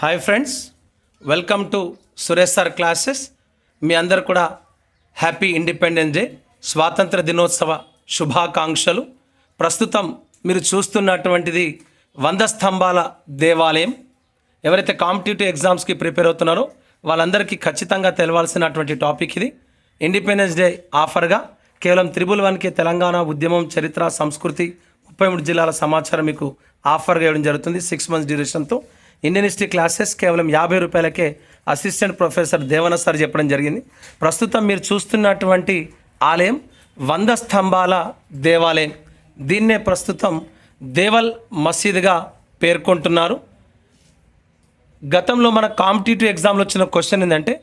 Hi friends welcome to Suresh sir classes మీ అందరు కూడా happy independence day స్వాతంత్ర దినోత్సవ శుభాకాంక్షలు. ప్రస్తుతం మీరు చూస్తున్నటువంటిది వంద స్తంభాల దేవాలయం. ఎవరైతే కాంపిటేటివ్ ఎగ్జామ్స్కి ప్రిపేర్ అవుతున్నారో వాళ్ళందరికీ ఖచ్చితంగా తెలవాల్సినటువంటి టాపిక్ ఇది. ఇండిపెండెన్స్ డే ఆఫర్గా కేవలం త్రిబుల్ వన్కి తెలంగాణ ఉద్యమం చరిత్ర సంస్కృతి ముప్పై మూడు జిల్లాల సమాచారం మీకు ఆఫర్గా ఇవ్వడం జరుగుతుంది. సిక్స్ మంత్స్ డ్యూరేషన్తో ఇండియన్ హిస్టరీ క్లాసెస్ కేవలం యాభై రూపాయలకే అసిస్టెంట్ ప్రొఫెసర్ దేవన సార్ చెప్పడం జరిగింది. ప్రస్తుతం మీరు చూస్తున్నటువంటి ఆలయం వంద స్తంభాల దేవాలయం. దీన్నే ప్రస్తుతం దేవల్ మసీదుగా పేర్కొంటున్నారు. గతంలో మన కాంపిటేటివ్ ఎగ్జామ్లో వచ్చిన క్వశ్చన్ ఏంటంటే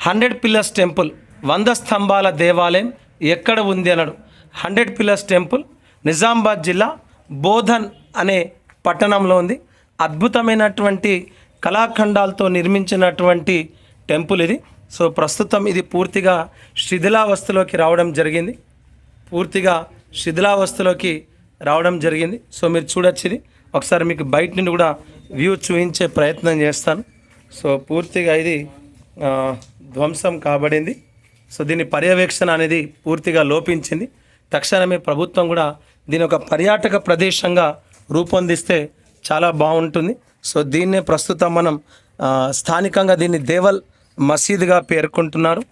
హండ్రెడ్ పిల్లర్స్ టెంపుల్ వంద స్తంభాల దేవాలయం ఎక్కడ ఉంది అన్నాడు. హండ్రెడ్ పిల్లర్స్ టెంపుల్ నిజామాబాద్ జిల్లా బోధన్ అనే పట్టణంలో ఉంది. అద్భుతమైనటువంటి కళాఖండాలతో నిర్మించినటువంటి టెంపుల్ ఇది. సో ప్రస్తుతం ఇది పూర్తిగా శిథిలావస్థలోకి రావడం జరిగింది. పూర్తిగా శిథిలావస్థలోకి రావడం జరిగింది. సో మీరు చూడొచ్చు ఇది. ఒకసారి మీకు బయట నుండి కూడా వ్యూ చూపించే ప్రయత్నం చేస్తాను. సో పూర్తిగా ఇది ధ్వంసం కాబడింది. సో దీని పర్యవేక్షణ అనేది పూర్తిగా లోపించింది. తక్షణమే ప్రభుత్వం కూడా దీని ఒక పర్యాటక ప్రదేశంగా రూపొందిస్తే చాలా బాగుంటుంది. సో దీన్నే ప్రస్తుతం మనం స్థానికంగా దీన్ని దేవల్ మసీదుగా పేర్కొంటున్నారు.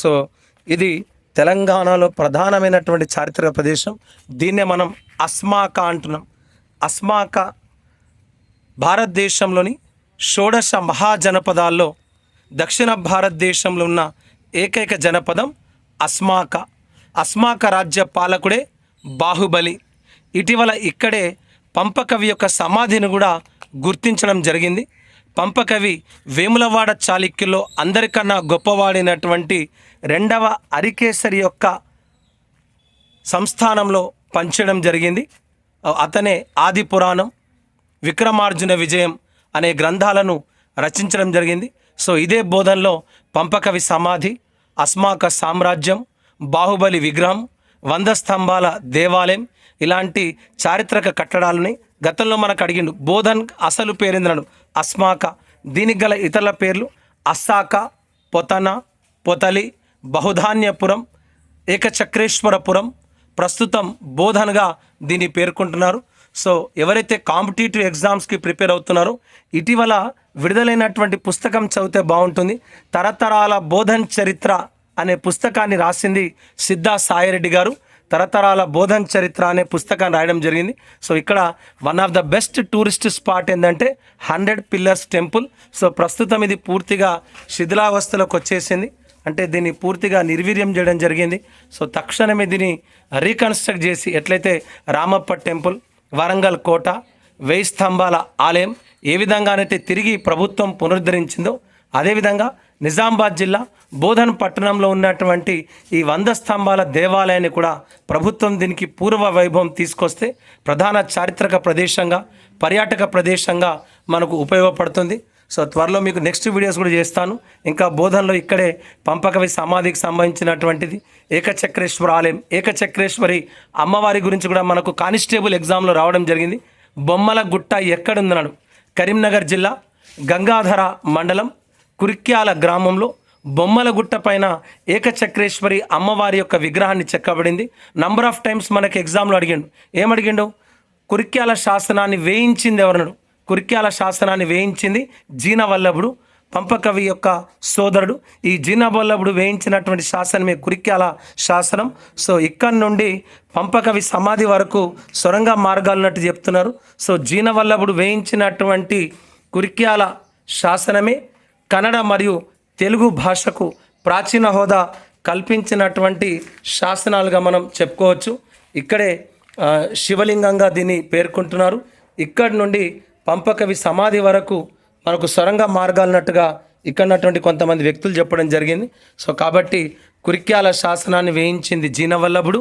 సో ఇది తెలంగాణలో ప్రధానమైనటువంటి చారిత్రక ప్రదేశం. దీన్నే మనం అస్మాక అంటున్నాం. అస్మాక భారతదేశంలోని షోడశ మహాజనపదాల్లో దక్షిణ భారతదేశంలో ఉన్న ఏకైక జనపదం అస్మాక. అస్మాక రాజ్య పాలకుడే బాహుబలి. ఇటీవల ఇక్కడే పంపకవి యొక్క సమాధిని కూడా గుర్తించడం జరిగింది. పంపకవి వేములవాడ చాళుక్యుల్లో అందరికన్నా గొప్పవాడినటువంటి రెండవ అరికేసరి యొక్క సంస్థానంలో పంచడం జరిగింది. అతనే ఆది పురాణం విక్రమార్జున విజయం అనే గ్రంథాలను రచించడం జరిగింది. సో ఇదే బోధనలో పంపకవి సమాధి అస్మాక సామ్రాజ్యం బాహుబలి విగ్రహం వంద స్తంభాల దేవాలయం ఇలాంటి చారిత్రక కట్టడాలని గతంలో మనకు అడిగిండు. బోధన్ అసలు పేరిందనడు అస్మాక. దీనికి గల ఇతరుల పేర్లు అస్సాక పొతన పొతలి బహుధాన్యపురం ఏకచక్రేశ్వరపురం. ప్రస్తుతం బోధనగా దీన్ని పేర్కొంటున్నారు. సో ఎవరైతే కాంపిటేటివ్ ఎగ్జామ్స్కి ప్రిపేర్ అవుతున్నారో ఇటీవల విడుదలైనటువంటి పుస్తకం చదివితే బాగుంటుంది. తరతరాల బోధన్ చరిత్ర అనే పుస్తకాన్ని రాసింది సిద్ధా సాయిరెడ్డి గారు. తరతరాల బోధన్ చరిత్ర అనే పుస్తకాన్ని రాయడం జరిగింది. సో ఇక్కడ one of the best tourist spot ఏంటంటే హండ్రెడ్ పిల్లర్స్ టెంపుల్. సో ప్రస్తుతం ఇది పూర్తిగా శిథిలావస్థలోకి వచ్చేసింది. అంటే దీన్ని పూర్తిగా నిర్వీర్యం చేయడం జరిగింది. సో తక్షణమే దీన్ని రీకన్స్ట్రక్ట్ చేసి ఎట్లయితే రామప్ప టెంపుల్ వరంగల్ కోట వెయ్యి స్తంభాల ఆలయం ఏ విధంగానైతే తిరిగి ప్రభుత్వం పునరుద్ధరించిందో అదేవిధంగా నిజామాబాద్ జిల్లా బోధన్ పట్టణంలో ఉన్నటువంటి ఈ వంద స్తంభాల దేవాలయాన్ని కూడా ప్రభుత్వం దీనికి పూర్వ వైభవం తీసుకొస్తే ప్రధాన చారిత్రక ప్రదేశంగా పర్యాటక ప్రదేశంగా మనకు ఉపయోగపడుతుంది. సో త్వరలో మీకు నెక్స్ట్ వీడియోస్ కూడా చేస్తాను. ఇంకా బోధనలో ఇక్కడే పంపకవి సమాధికి సంబంధించినటువంటిది ఏకచక్రేశ్వర ఆలయం. ఏకచక్రేశ్వరి అమ్మవారి గురించి కూడా మనకు కానిస్టేబుల్ ఎగ్జామ్లో రావడం జరిగింది. బొమ్మల గుట్ట ఎక్కడుందన్నాడు. కరీంనగర్ జిల్లా గంగాధర మండలం కురిక్యాల గ్రామంలో బొమ్మల గుట్ట పైన ఏకచక్రేశ్వరి అమ్మవారి యొక్క విగ్రహాన్ని చెక్కబడింది. నంబర్ ఆఫ్ టైమ్స్ మనకి ఎగ్జామ్లో అడిగిండు. ఏమడిగిండు? కురిక్యాల శాసనాన్ని వేయించింది ఎవరన్నాడు కురిక్యాల శాసనాన్ని వేయించింది జీనవల్లభుడు పంపకవి యొక్క సోదరుడు. ఈ జీనవల్లభుడు వేయించినటువంటి శాసనమే కురిక్యాల శాసనం. సో ఇక్కడి నుండి పంపకవి సమాధి వరకు సొరంగ మార్గాలున్నట్టు చెప్తున్నారు. సో జీనవల్లభుడు వేయించినటువంటి కురిక్యాల శాసనమే కన్నడ మరియు తెలుగు భాషకు ప్రాచీన హోదా కల్పించినటువంటి శాసనాలుగా మనం చెప్పుకోవచ్చు. ఇక్కడే శివలింగంగా దీన్ని పేర్కొంటున్నారు. ఇక్కడి నుండి పంపకవి సమాధి వరకు మనకు సొరంగ మార్గాలున్నట్టుగా ఇక్కడన్నటువంటి కొంతమంది వ్యక్తులు చెప్పడం జరిగింది. సో కాబట్టి కురిక్యాల శాసనాన్ని వేయించింది జీనవల్లభుడు.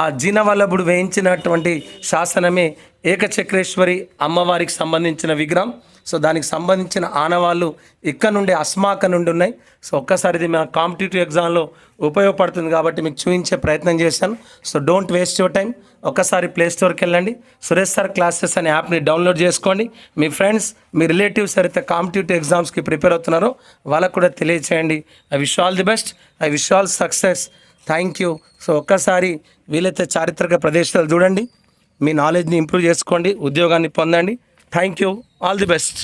ఆ జీనవల్లభుడు వేయించినటువంటి శాసనమే ఏకచక్రేశ్వరి అమ్మవారికి సంబంధించిన విగ్రహం. సో దానికి సంబంధించిన ఆనవాళ్ళు ఇక్కడ నుండి అస్మాక నుండి ఉన్నాయి. సో ఒక్కసారి ఇది మా కాంపిటేటివ్ ఎగ్జామ్లో ఉపయోగపడుతుంది కాబట్టి మీకు చూపించే ప్రయత్నం చేశాను. So don't waste your time. ఒక్కసారి ప్లే స్టోర్కి వెళ్ళండి. సురేష్ సార్ క్లాసెస్ అనే యాప్ని డౌన్లోడ్ చేసుకోండి. మీ ఫ్రెండ్స్ మీ రిలేటివ్స్ అయితే కాంపిటేటివ్ ఎగ్జామ్స్కి ప్రిపేర్ అవుతున్నారో వాళ్ళకు కూడా తెలియచేయండి. I wish all the best. I wish all success. Thank you. So ఒక్కసారి వీలైతే చారిత్రక ప్రదేశాలు చూడండి. మీ నాలెడ్జ్ని ఇంప్రూవ్ చేసుకోండి ఉద్యోగాన్ని పొందండి. Thank you all the best